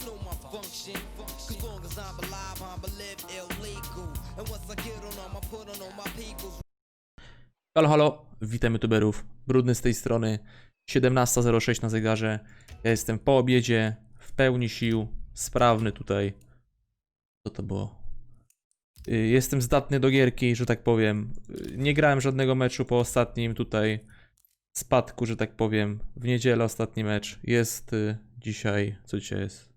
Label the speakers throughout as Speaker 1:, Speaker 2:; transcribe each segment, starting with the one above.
Speaker 1: you know my function. Cause long as I'm alive, live illegal. And once I get on them, I put on all my peoples.
Speaker 2: Halo, halo, witam youtuberów. Brudny z tej strony. 17.06 na zegarze. Ja jestem po obiedzie, w pełni sił, sprawny tutaj. Co to było? Y, Jestem zdatny do gierki, że tak powiem. Y, Nie grałem żadnego meczu po ostatnim tutaj spadku, że tak powiem. W niedzielę ostatni mecz. Jest y, dzisiaj, co dzisiaj jest?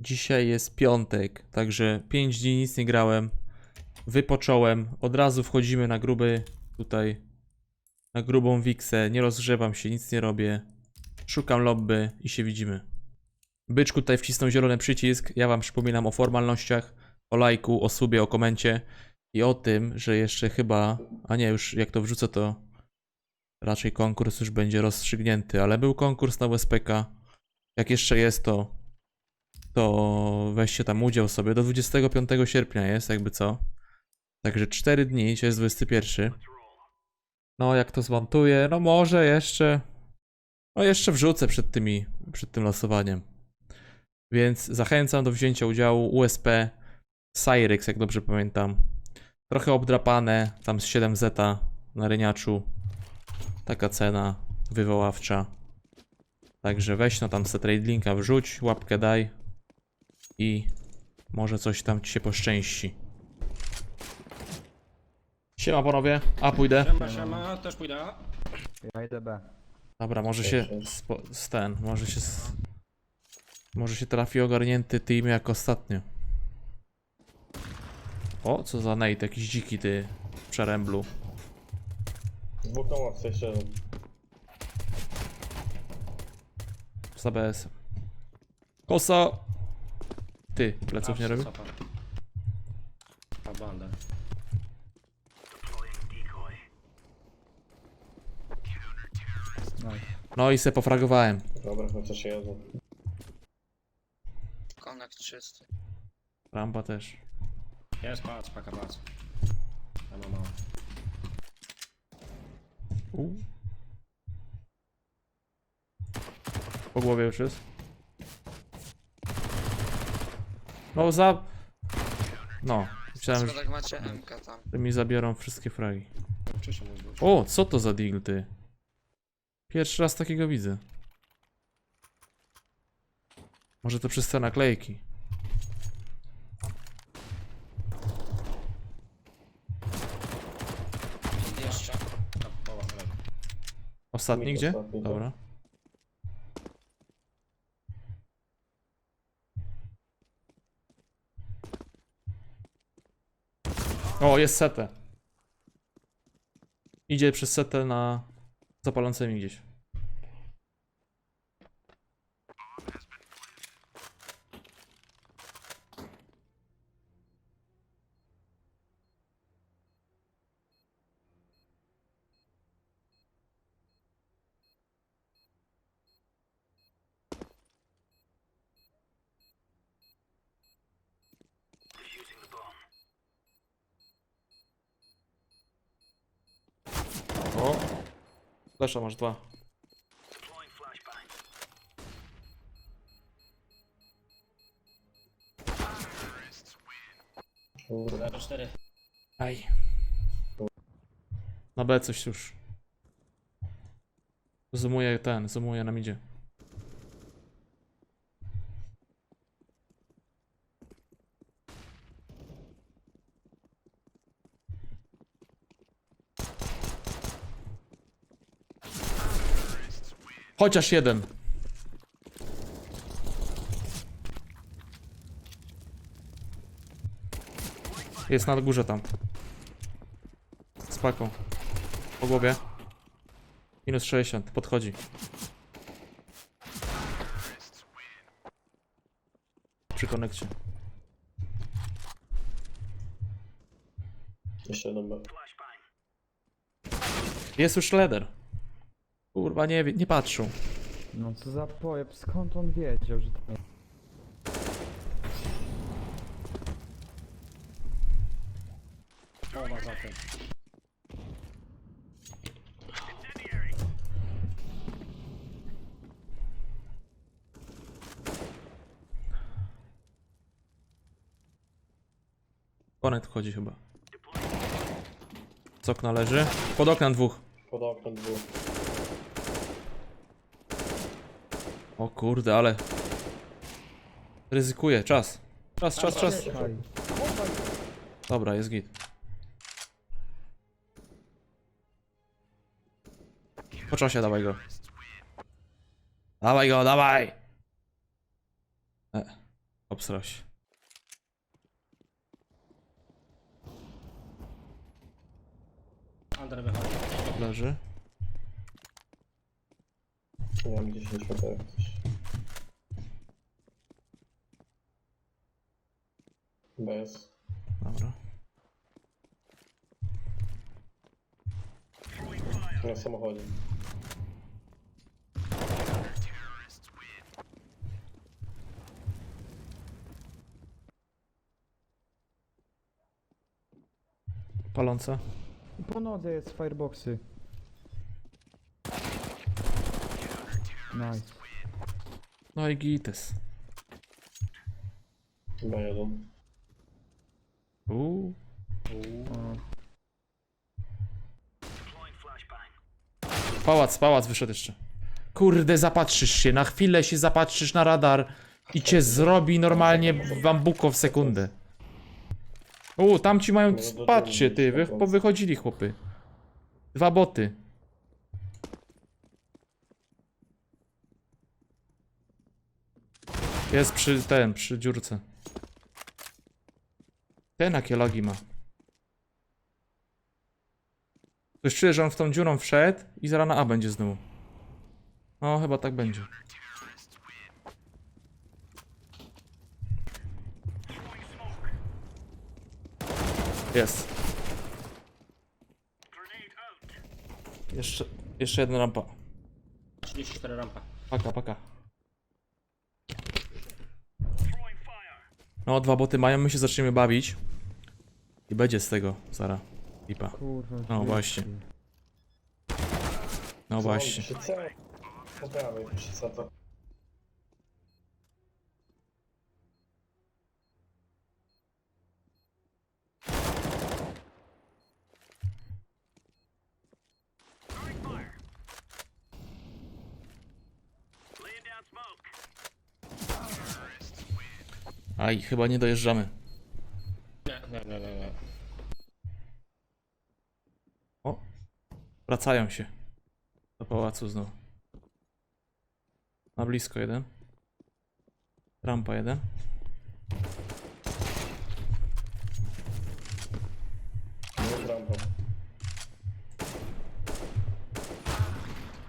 Speaker 2: Dzisiaj jest piątek, także 5 dni nic nie grałem. Wypocząłem, od razu wchodzimy na gruby tutaj na grubą wiksę, nie rozgrzewam się, nic nie robię. Szukam lobby i się widzimy. Byczku tutaj wcisnął zielony przycisk. Ja wam przypominam o formalnościach, o lajku, o subie, o komencie i o tym, że jeszcze chyba, a nie, już jak to wrzucę to raczej konkurs już będzie rozstrzygnięty, ale był konkurs na USPK. Jak jeszcze jest to to weźcie tam udział sobie. Do 25 sierpnia jest, jakby co. Także 4 dni, dzisiaj jest 21. No, jak to zmontuję, no może jeszcze. No, jeszcze wrzucę przed tymi, przed tym losowaniem. Więc zachęcam do wzięcia udziału USP Cyrex, jak dobrze pamiętam. Trochę obdrapane, tam z 7 zeta na ryniaczu. Taka cena wywoławcza. Także weź no tam se trade linka wrzuć, łapkę daj i może coś tam ci się poszczęści. Siema panowie, a pójdę.
Speaker 3: Siema, siema, też pójdę.
Speaker 4: Ja idę B.
Speaker 2: Dobra, może się spo, z ten, może się może się trafi ogarnięty team jak ostatnio. O, co za Nate, jakiś dziki ty w przeręblu.
Speaker 5: Dwóch na ławce, jeszcze.
Speaker 2: Z ABS. Kosa! Ty, pleców nie robi?
Speaker 3: Cofa. A bandę.
Speaker 4: No i
Speaker 2: No i se pofragowałem.
Speaker 5: Dobra, chociaż jeden.
Speaker 6: Konek czysty.
Speaker 2: Rampa też.
Speaker 3: Jest, patrz, paka, patrz. Ja mam mało.
Speaker 2: U. Po głowie już jest. No za... No, myślałem, że
Speaker 6: Schodek macie MK tam.
Speaker 2: że mi zabiorą wszystkie fragi. O, co to za deal, ty? Pierwszy raz takiego widzę. Może to przez te naklejki.
Speaker 6: Jeszcze.
Speaker 2: Ostatni gdzie?
Speaker 5: ostatni, tak.
Speaker 2: Dobra. O, jest setę. Idzie przez setę na zapalącymi gdzieś. O! Flesza masz dwa.
Speaker 5: Kurde.
Speaker 3: 4
Speaker 2: Aj. Na B coś już. Zoomuje ten, zoomuje nam idzie. Chociaż jeden. Jest na górze tam. Z paką. Po głowie. Minus 60, podchodzi. Przy konekcie.
Speaker 5: Jeszcze jeden B.
Speaker 2: Jest już leder. Kurwa, nie, wie- nie patrzył.
Speaker 4: No co za pojeb, skąd on wiedział, że to jest?
Speaker 3: Połowa za tym.
Speaker 2: Konet wchodzi chyba. Z okna leży. Pod oknem dwóch.
Speaker 5: Pod oknem dwóch.
Speaker 2: O kurde, ale... Ryzykuję, czas. Czas, czas, czas. Dobra, jest git. Po czasie, dawaj go. Dawaj go, dawaj! E, obsrał się. Leży.
Speaker 5: Nie mam 10 metrów. jak coś. Bez.
Speaker 2: Dobra.
Speaker 5: Na samochodzie.
Speaker 2: Palące.
Speaker 4: Po nodze jest fireboxy. Nice.
Speaker 2: No i gites.
Speaker 5: Chyba jeden.
Speaker 2: Uuu.
Speaker 4: O,
Speaker 2: Pałac, pałac wyszedł jeszcze. Kurde, zapatrzysz się, na chwilę się zapatrzysz na radar i cię zrobi normalnie bambuko w sekundę. U, tam ci mają, patrzcie ty, wy, powychodzili chłopy. Dwa boty. Jest przy ten, przy dziurce. Ten jakie logi ma. Coś czuję, że on w tą dziurą wszedł i zaraz na A będzie znowu. No, chyba tak będzie. Jest. Jeszcze, jeszcze jedna rampa.
Speaker 3: 34 rampa.
Speaker 2: Paka, paka. No, dwa boty mają, my się zaczniemy bawić. I będzie z tego, Sara. Lipa.
Speaker 4: kurwa.
Speaker 2: No właśnie. No właśnie.
Speaker 5: Przy C. Po prawej, przy C to.
Speaker 2: Aj, chyba nie dojeżdżamy.
Speaker 3: Nie, nie, nie, nie.
Speaker 2: O, wracają się do pałacu znowu. Na blisko jeden. Rampa jeden.
Speaker 5: Nie.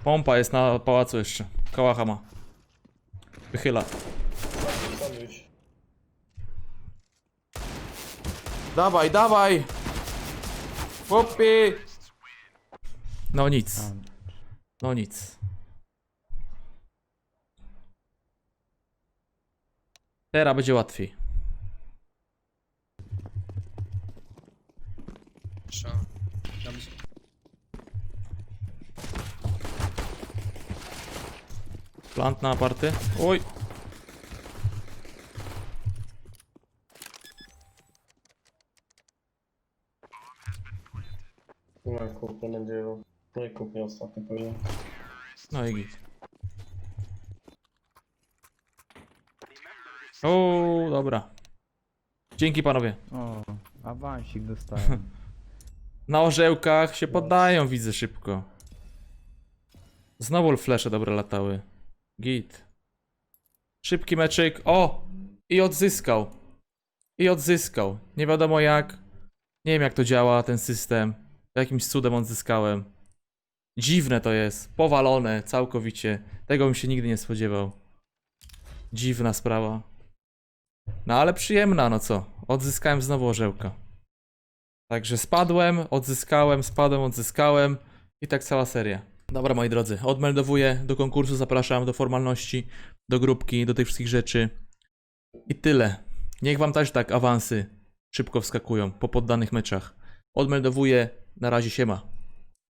Speaker 2: Pompa jest na pałacu jeszcze. Kałacha ma. Wychyla. Dawaj, dawaj! Chłopie! No nic. No nic. Teraz będzie łatwiej. Plant na aparty. Oj!
Speaker 5: Nie ma kuchni, będzie jechał. No i kuchni ostatnio pewnie.
Speaker 2: No i git. O, dobra. Dzięki panowie.
Speaker 4: O, awansik dostałem.
Speaker 2: Na orzełkach się poddają, widzę szybko. Znowu flesze dobre latały. Git. Szybki meczyk. O! I odzyskał. I odzyskał. Nie wiadomo jak. Nie wiem jak to działa, ten system. Jakimś cudem odzyskałem. Dziwne to jest. Powalone całkowicie. Tego bym się nigdy nie spodziewał. Dziwna sprawa. No ale przyjemna, no co? Odzyskałem znowu orzełka. Także spadłem, odzyskałem, spadłem, odzyskałem i tak cała seria. Dobra, moi drodzy, odmeldowuję do konkursu, zapraszam do formalności, do grupki, do tych wszystkich rzeczy. I tyle. Niech wam też tak awansy szybko wskakują po poddanych meczach. Odmeldowuję, na razie siema.